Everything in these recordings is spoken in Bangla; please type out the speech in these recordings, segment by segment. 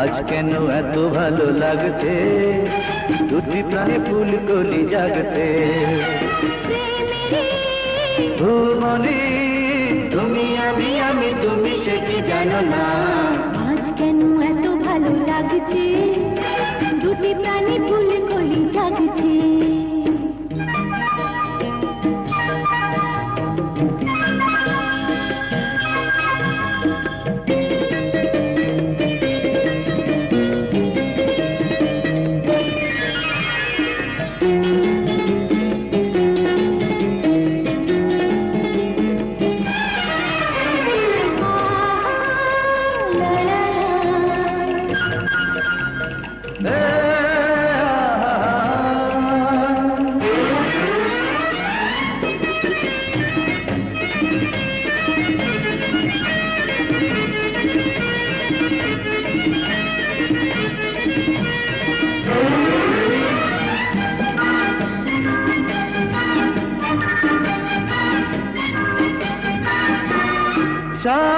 আজ কেন এত ভালো লাগছে? দুটি প্রাণে ফুল কলি জাগছে ভুবনে তুমি আমি আমি তুমি সে কি জানো না? আজ কেন এত ভালো লাগছে? shine.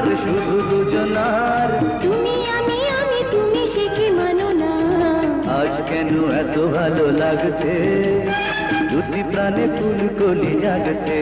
জোয়ার শুধু দুজনার। তুমি আমি আমি তুমি সে কি মানো না? আজ কেন এত ভালো লাগছে? দুটি প্রাণে ফুল কলি জাগছে।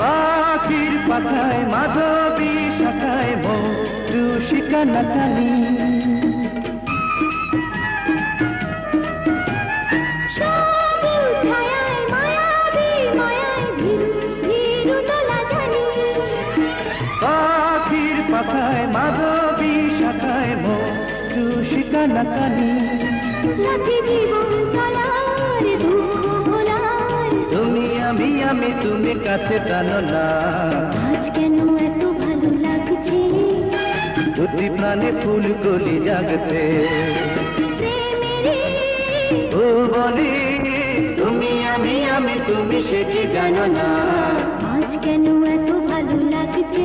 পাখির পাতায় মাধবী শাখায় তুষিকা নাতালি পাখির পাতায় মাধবী শাখায় মৌসিকা নাতালি তুমি আমি আমি তুমি কাছে টানো না। আজ কেন এত ভালো লাগছে? দুটি প্রাণে ফুল কলি জাগছে প্রেমেরই ভুবনে তুমি আমি আমি তুমি সে কি জানো না? আজ কেন এত ভালো লাগছে?